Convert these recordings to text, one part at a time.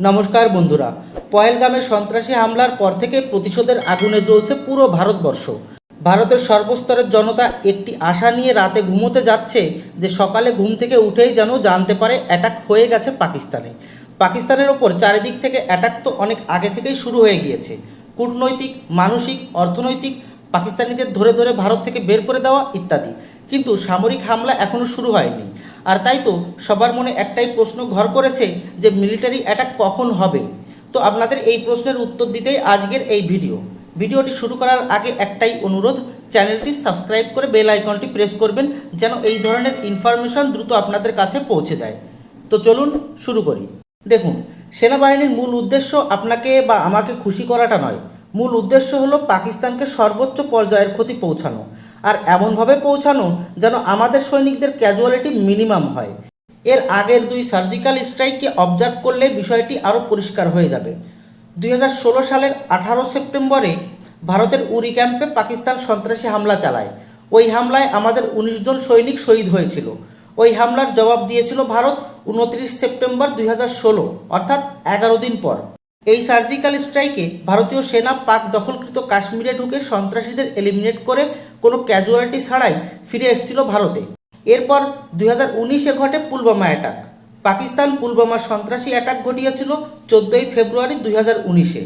নমস্কার বন্ধুরা, পহেলগামে সন্ত্রাসী হামলার পর থেকে প্রতিশোধের আগুনে জ্বলছে পুরো ভারতবর্ষ। ভারতের সর্বস্তরের জনতা একটি আশা নিয়ে রাতে ঘুমোতে যাচ্ছে যে সকালে ঘুম থেকে উঠেই যেন জানতে পারে অ্যাটাক হয়ে গেছে পাকিস্তানে। পাকিস্তানের ওপর চারিদিক থেকে অ্যাটাক তো অনেক আগে থেকেই শুরু হয়ে গিয়েছে। কূটনৈতিক, মানসিক, অর্থনৈতিক, পাকিস্তানিদের ধরে ধরে ভারত থেকে বের করে দেওয়া ইত্যাদি। কিন্তু সামরিক হামলা এখনও শুরু হয়নি। আর তাই তো সবার মনে একটাই প্রশ্ন ঘর করেছে যে মিলিটারি অ্যাটাক কখন হবে? তো আপনাদের এই প্রশ্নের উত্তর দিতেই আজকের এই ভিডিও ভিডিওটি শুরু করার আগে একটাই অনুরোধ, চ্যানেলটি সাবস্ক্রাইব করে বেল আইকনটি প্রেস করবেন যেন এই ধরনের ইনফরমেশন দ্রুত আপনাদের কাছে পৌঁছে যায়। তো চলুন শুরু করি। দেখুন, সেনাবাহিনীর মূল উদ্দেশ্য আপনাকে বা আমাকে খুশি করাটা নয়। মূল উদ্দেশ্য হলো পাকিস্তানকে সর্বোচ্চ পর্যায়ের ক্ষতি পৌঁছানো। আর এমনভাবে পৌঁছানো যেন আমাদের সৈনিকদের ক্যাজুয়ালিটি মিনিমাম হয়। এর আগের দুই সার্জিক্যাল স্ট্রাইককে অবজার্ভ করলে বিষয়টি আরও পরিষ্কার হয়ে যাবে। দুই হাজার ষোলো সালের আঠারো সেপ্টেম্বরে ভারতের উরি ক্যাম্পে পাকিস্তান সন্ত্রাসী হামলা চালায়। ওই হামলায় আমাদের উনিশ জন সৈনিক শহীদ হয়েছিল। ওই হামলার জবাব দিয়েছিল ভারত উনত্রিশ সেপ্টেম্বর দুই হাজার ষোলো, অর্থাৎ এগারো দিন পর। এই সার্জিক্যাল স্ট্রাইকে ভারতীয় সেনা পাক দখলকৃত কাশ্মীরে ঢুকে সন্ত্রাসীদের এলিমিনেট করে কোনো ক্যাজুয়ালিটি ছাড়াই ফিরে এসেছিল ভারতে। এরপর দুই হাজার উনিশে ঘটে পুলবামা অ্যাটাক পাকিস্তান পুলবামা সন্ত্রাসী অ্যাটাক ঘটিয়েছিল চোদ্দোই ফেব্রুয়ারি দুই হাজার উনিশে।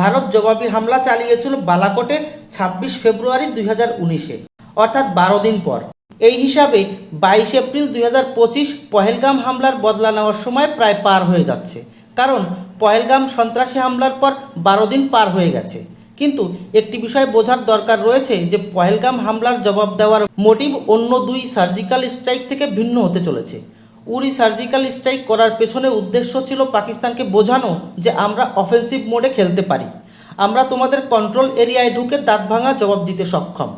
ভারত জবাবি হামলা চালিয়েছিল বালাকোটে ছাব্বিশ ফেব্রুয়ারি দুই হাজার উনিশে। অর্থাৎ বারো দিন পর। এই হিসাবে বাইশ এপ্রিল দুই হাজার পঁচিশ পহেলগাম হামলার বদলা নেওয়ার সময় প্রায় পার হয়ে যাচ্ছে। কারণ পহেলগাম সন্ত্রাসী হামলার পর বারো দিন পার হয়ে গেছে। কিন্তু একটি বিষয় বোঝার দরকার রয়েছে যে পহেলগাম হামলার জবাব দেওয়ার মোটিভ অন্য দুই সার্জিক্যাল স্ট্রাইক থেকে ভিন্ন হতে চলেছে। উরি সার্জিক্যাল স্ট্রাইক করার পেছনে উদ্দেশ্য ছিল পাকিস্তানকে বোঝানো যে আমরা অফেন্সিভ মোডে খেলতে পারি। আমরা তোমাদের কন্ট্রোল এরিয়ায় ঢুকে দাঁত ভাঙা জবাব দিতে সক্ষম।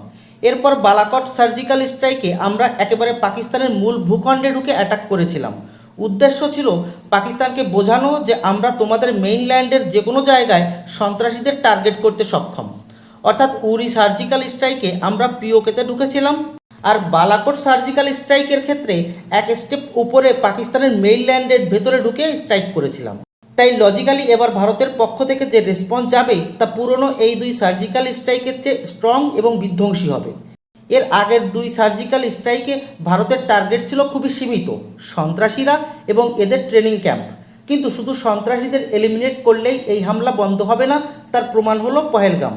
এরপর বালাকট সার্জিক্যাল স্ট্রাইকে আমরা একেবারে পাকিস্তানের মূল ভূখণ্ডে ঢুকে অ্যাটাক করেছিলাম। উদ্দেশ্য ছিল পাকিস্তানকে বোঝানো যে আমরা তোমাদের মেইনল্যান্ডের যে কোনো জায়গায় সন্ত্রাসীদের টার্গেট করতে সক্ষম। অর্থাৎ উরি সার্জিক্যাল স্ট্রাইকে আমরা পিওকেতে ঢুকেছিলাম আর বালাকোট সার্জিক্যাল স্ট্রাইকের ক্ষেত্রে এক স্টেপ উপরে পাকিস্তানের মেইনল্যান্ডের ভেতরে ঢুকে স্ট্রাইক করেছিলাম। তাই লজিক্যালি এবার ভারতের পক্ষ থেকে যে রেসপন্স যাবে তা পুরনো এই দুই সার্জিক্যাল স্ট্রাইকের চেয়ে স্ট্রং এবং বিধ্বংসী হবে। এর আগের দুই সার্জিক্যাল স্ট্রাইকে ভারতের টার্গেট ছিল খুবই সীমিত, সন্ত্রাসীরা এবং এদের ট্রেনিং ক্যাম্প কিন্তু শুধু সন্ত্রাসীদের এলিমিনেট করলেই এই হামলা বন্ধ হবে না, তার প্রমাণ হলো পহেলগাম।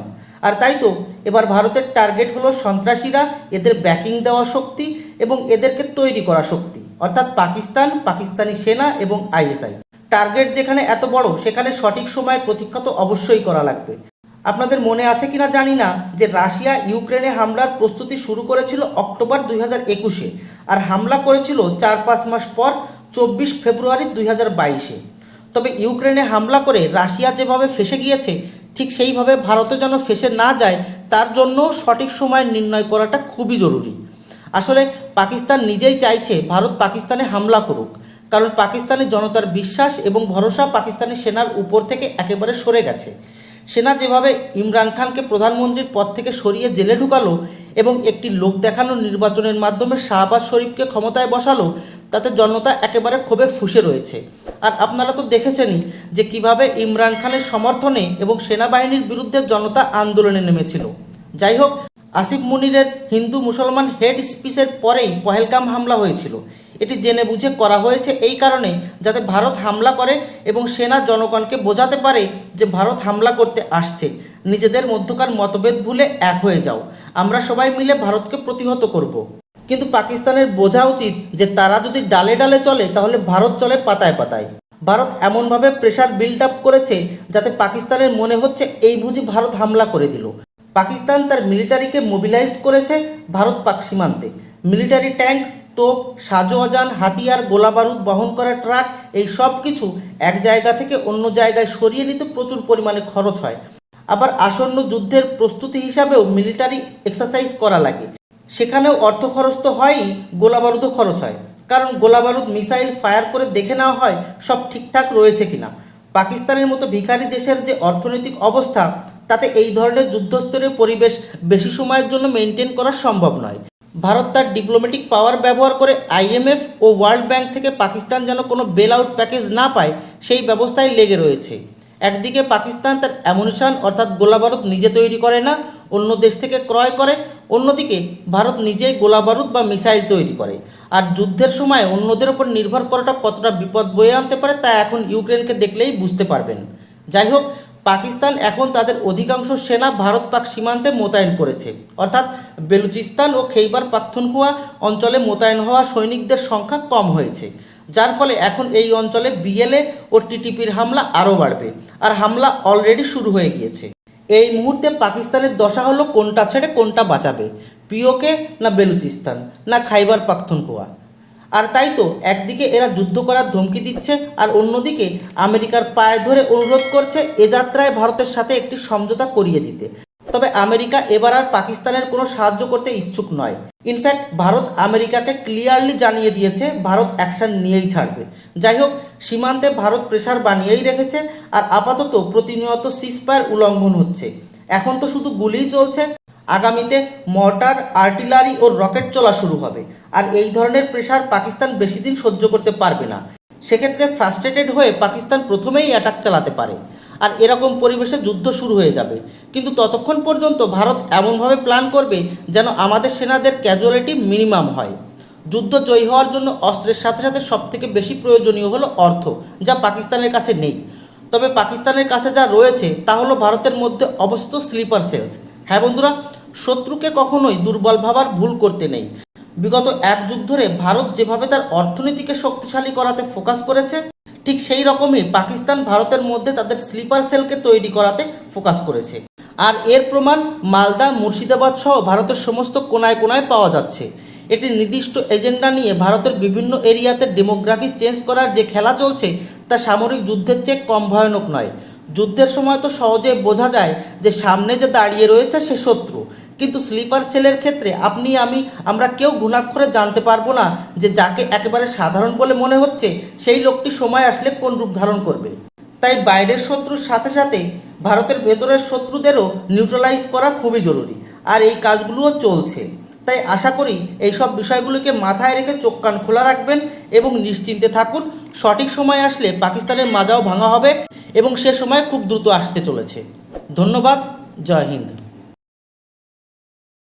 আর তাই তো, এবার ভারতের টার্গেট হলো সন্ত্রাসীরা, এদের ব্যাকিং দেওয়া শক্তি এবং এদেরকে তৈরি করা শক্তি, অর্থাৎ পাকিস্তান, পাকিস্তানি সেনা এবং আইএসআই টার্গেট যেখানে এত বড়, সেখানে সঠিক সময়ে প্রতীক্ষা তো অবশ্যই করা লাগবে। আপনাদের মনে আছে কিনা জানি না যে রাশিয়া ইউক্রেনে হামলার প্রস্তুতি শুরু করেছিল অক্টোবর দুই হাজার একুশে আর হামলা করেছিল চার পাঁচ মাস পর চব্বিশ ফেব্রুয়ারি দুই হাজার বাইশে। তবে ইউক্রেনে হামলা করে রাশিয়া যেভাবে ফেসে গিয়েছে, ঠিক সেইভাবে ভারতে যেন ফেসে না যায়, তার জন্য সঠিক সময় নির্ণয় করাটা খুবই জরুরি। আসলে পাকিস্তান নিজেই চাইছে ভারত পাকিস্তানে হামলা করুক, কারণ পাকিস্তানের জনতার বিশ্বাস এবং ভরসা পাকিস্তানি সেনার উপর থেকে একেবারে সরে গেছে। সেনা যেভাবে ইমরান খানকে প্রধানমন্ত্রীর পদ থেকে সরিয়ে জেলে ঢুকালো এবং একটি লোক দেখানো নির্বাচনের মাধ্যমে শাহবাজ শরীফকে ক্ষমতায় বসালো, তাতে জনতা একেবারে ক্ষোভে ফুসে রয়েছে। আর আপনারা তো দেখেছেনই যে কীভাবে ইমরান খানের সমর্থনে এবং সেনাবাহিনীর বিরুদ্ধে জনতা আন্দোলনে নেমেছিল। যাই হোক, আসিফ মুনিরের হিন্দু মুসলমান হেড স্পিচের পরেই পহেলগাম হামলা হয়েছিল। এটি জেনে বুঝে করা হয়েছে এই কারণে যাতে ভারত হামলা করে এবং সেনা জনগণকে বোঝাতে পারে যে ভারত হামলা করতে আসছে। নিজেদের মধ্যকার মতভেদ ভুলে এক হয়ে যাও। আমরা সবাই মিলে ভারতকে প্রতিহত করব। কিন্তু পাকিস্তানের বোঝা উচিত যে তারা যদি ডালে ডালে চলে, তাহলে ভারত চলে পাতায় পাতায়। ভারত এমনভাবে প্রেশার বিল্ড আপ করেছে যাতে পাকিস্তানের মনে হচ্ছে এই বুঝি ভারত হামলা করে দিল। পাকিস্তান তার মিলিটারিকে মোবিলাইজড করেছে ভারত পাক সীমান্তে। মিলিটারি ট্যাঙ্ক তোপ সাজোয়াজান হাতিয়ার, গোলাবারুদ, বহন করা ট্রাক, এই সব কিছু এক জায়গা থেকে অন্য জায়গায় সরিয়ে নিতে প্রচুর পরিমাণে খরচ হয়। আবার আসন্ন যুদ্ধের প্রস্তুতি হিসাবেও মিলিটারি এক্সারসাইজ করা লাগে। সেখানেও অর্থ খরচ তো হয়ই, গোলাবারুদও খরচ হয়। কারণ গোলাবারুদ মিসাইল ফায়ার করে দেখে নেওয়া হয় সব ঠিকঠাক রয়েছে কিনা। পাকিস্তানের মতো ভিখারি দেশের যে অর্থনৈতিক অবস্থা, তাতে এই ধরনের যুদ্ধস্তরের পরিবেশ বেশি সময়ের জন্য মেনটেন করা সম্ভব নয়। ভারত তার ডিপ্লোম্যাটিক পাওয়ার ব্যবহার করে আইএমএফ ও ওয়ার্ল্ড ব্যাংক থেকে পাকিস্তান যেন কোনো বেল আউট প্যাকেজ না পায়, সেই ব্যবস্থায় লেগে রয়েছে। একদিকে পাকিস্তান তার অ্যামুনিশন অর্থাৎ গোলাবারুদ নিজে তৈরি করে না, অন্য দেশ থেকে ক্রয় করে, অন্যদিকে ভারত নিজেই গোলাবারুদ বা মিসাইল তৈরি করে। আর যুদ্ধের সময় অন্যদের ওপর নির্ভর করাটা কতটা বিপদ বয়ে আনতে পারে তা এখন ইউক্রেনকে দেখলেই বুঝতে পারবেন। যাই হোক পাকিস্তান এখন তাদের অধিকাংশ সেনা ভারত পাক সীমান্তে মোতায়েন করেছে। অর্থাৎ বেলুচিস্তান ও খেইবার পাখতুনখোয়া অঞ্চলে মোতায়েন হওয়া সৈনিকদের সংখ্যা কম হয়েছে, যার ফলে এখন এই অঞ্চলে বিএলএ ও টিটিপির হামলা আরও বাড়বে আর হামলা অলরেডি শুরু হয়ে গিয়েছে। এই মুহূর্তে পাকিস্তানের দশা হলো কোনটা ছেড়ে কোনটা বাঁচাবে, পিওকে না বেলুচিস্তান না খাইবার পাখতুনখোয়া আর তাই তো একদিকে এরা যুদ্ধ করার ধমকি দিচ্ছে আর অন্যদিকে আমেরিকার পায়ে ধরে অনুরোধ করছে এ যাত্রায় ভারতের সাথে একটি সমঝোতা করিয়ে দিতে। তবে আমেরিকা এবার আর পাকিস্তানের কোনো সাহায্য করতে ইচ্ছুক নয়। ইনফ্যাক্ট ভারত আমেরিকাকে ক্লিয়ারলি জানিয়ে দিয়েছে, ভারত অ্যাকশন নিয়েই ছাড়বে। যাই হোক, সীমান্তে ভারত প্রেশার বানিয়েই রেখেছে আর আপাতত প্রতিনিয়ত সিসপায়ার উল্লঙ্ঘন হচ্ছে। এখন তো শুধু গুলিই চলছে আগামীতে মর্টার, আর্টিলারি ও রকেট চলা শুরু হবে। আর এই ধরনের প্রেশার পাকিস্তান বেশি দিন সহ্য করতে পারবে না। সেক্ষেত্রে ফ্রাস্ট্রেটেড হয়ে পাকিস্তান প্রথমেই অ্যাটাক চালাতে পারে। আর এরকম পরিবেশে যুদ্ধ শুরু হয়ে যাবে। কিন্তু ততক্ষণ পর্যন্ত ভারত এমনভাবে প্ল্যান করবে যেন আমাদের সেনাদের ক্যাজুয়ালিটি মিনিমাম হয়। যুদ্ধ জয়ী হওয়ার জন্য অস্ত্রের সাথে সাথে সবথেকে বেশি প্রয়োজনীয় হলো অর্থ, যা পাকিস্তানের কাছে নেই। তবে পাকিস্তানের কাছে যা রয়েছে তা হলো ভারতের মধ্যে অবস্থিত স্লিপার সেলস হ্যাঁ বন্ধুরা শত্রুকে কখনোই দুর্বল ভাবার ভুল করতে নেই। বিগত এক যুগ ধরে ভারত যেভাবে তার অর্থনীতিকে শক্তিশালী করাতে ফোকাস করেছে, ঠিক সেই রকমই পাকিস্তান ভারতের মধ্যে তাদের স্লিপার সেলকে তৈরি করাতে ফোকাস করেছে। আর এর প্রমাণ মালদা, মুর্শিদাবাদ সহ ভারতের সমস্ত কোনায় কোনায় পাওয়া যাচ্ছে। একটি নির্দিষ্ট এজেন্ডা নিয়ে ভারতের বিভিন্ন এরিয়াতে ডেমোগ্রাফি চেঞ্জ করার যে খেলা চলছে, তা সামরিক যুদ্ধের চেয়ে কম ভয়ানক নয়। যুদ্ধের সময় তো সহজে বোঝা যায় যে সামনে যে দাঁড়িয়ে রয়েছে সে শত্রু। কিন্তু স্লিপার সেলের ক্ষেত্রে আপনি, আমি, আমরা কেউ গুণাক্ষরে জানতে পারব না যে যাকে একেবারে সাধারণ বলে মনে হচ্ছে সেই লোকটি সময় আসলে কোন রূপ ধারণ করবে। তাই বাইরের শত্রুর সাথে সাথে ভারতের ভেতরের শত্রুদেরও নিউট্রালাইজ করা খুবই জরুরি। আর এই কাজগুলোও চলছে। তাই আশা করি এই সব বিষয়গুলোকে মাথায় রেখে চোখ কান খোলা রাখবেন এবং নিশ্চিন্তে থাকুন। সঠিক সময় আসলে পাকিস্তানের মাজাও ভাঙা হবে। এবং সে সময় খুব দ্রুত আসতে চলেছে। ধন্যবাদ জয় হিন্দ।